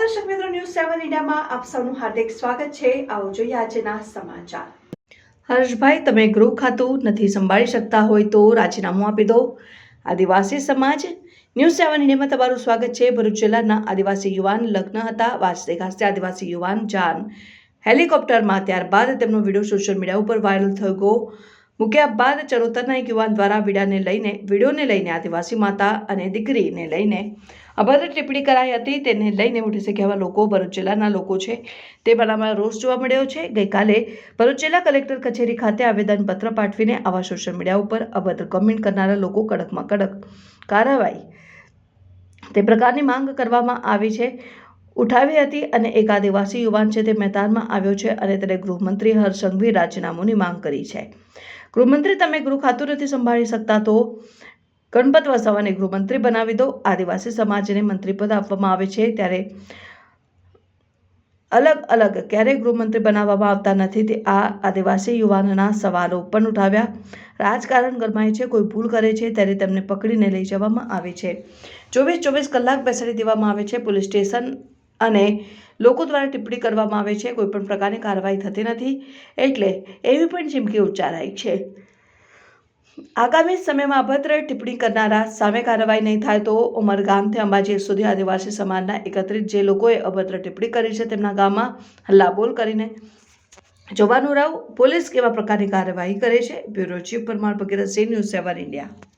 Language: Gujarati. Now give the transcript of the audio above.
ન્યૂઝમાં આપ સૌનું હાર્દિક સ્વાગત છે. આવો જોઈએ આજના સમાચાર. હર્ષભાઈ, તમે ગૃહ ખાતું નથી સંભાળી શકતા હોય તો રાજીનામું આપી દો. આદિવાસી સમાજ ન્યૂઝ સેવન ઇન્ડિયામાં તમારું સ્વાગત છે. ભરૂચ જિલ્લાના આદિવાસી યુવાન લગ્ન હતા. વાસદે ગાજતે આદિવાસી યુવાન જાન હેલિકોપ્ટરમાં ત્યારબાદ તેમનો વીડિયો સોશિયલ મીડિયા ઉપર વાયરલ થઈ ગયો મૂક્યા બાદ ચરોતરના એક યુવાન દ્વારા વીડાને લઈને, વિડીયોને લઈને આદિવાસી માતા અને દીકરીને લઈને અભદ્ર ટિપ્પણી કરાઈ હતી. તેને લઈને મોટી સંખ્યામાં લોકો ભરૂચ જિલ્લાના લોકો છે. તે બનાવમાં રોષ જોવા મળ્યો છે. ગઈકાલે ભરૂચ જિલ્લા કલેક્ટર કચેરી ખાતે આવેદનપત્ર પાઠવીને આવા સોશિયલ મીડિયા ઉપર અભદ્ર કમેન્ટ કરનારા લોકો કડકમાં કડક કાર્યવાહી તે પ્રકારની માંગ કરવામાં આવી છે. ઉઠાવી હતી અને એક આદિવાસી યુવાન છે તે મેદાનમાં આવ્યો છે અને તેને ગૃહમંત્રી હર્ષ રાજીનામુની માંગ કરી છે. ગૃહમંત્રી, તમે ગૃહ ખાતું નથી સંભાળી શકતા તો ગણપત વસાવાને ગૃહમંત્રી બનાવી દો. આદિવાસી સમાજને મંત્રીપદ આપવામાં આવે છે ત્યારે અલગ અલગ ક્યારેય ગૃહમંત્રી બનાવવામાં આવતા નથી. તે આ આદિવાસી યુવાનના સવાલો પણ ઉઠાવ્યા. રાજકારણ ગરમાય છે, કોઈ ભૂલ કરે છે ત્યારે તેમને પકડીને લઈ જવામાં આવે છે. ચોવીસ ચોવીસ કલાક બેસાડી દેવામાં આવે છે. પોલીસ સ્ટેશન અને લોકો દ્વારા ટિપ્પણી કરવામાં આવે છે, કોઈ પણ પ્રકારની કાર્યવાહી થતી નથી, એટલે એવી પણ ચીમકી ઉચ્ચારાઈ છે. આગામી સમયમાં અભદ્ર ટિપ્પણી કરનારા સામે કાર્યવાહી નહીં થાય તો ઉમરગામથી અંબાજી સુધી આદિવાસી સમાજના એકત્રિત જે લોકોએ અભદ્ર ટિપ્પણી કરી છે તેમના ગામમાં હલ્લાબોલ કરીને જોવાનું રાવ પોલીસ કેવા પ્રકારની કાર્યવાહી કરે છે? બ્યુરો ચીફ પરમાર વગેરે સી ન્યૂઝ સેવન ઇન્ડિયા.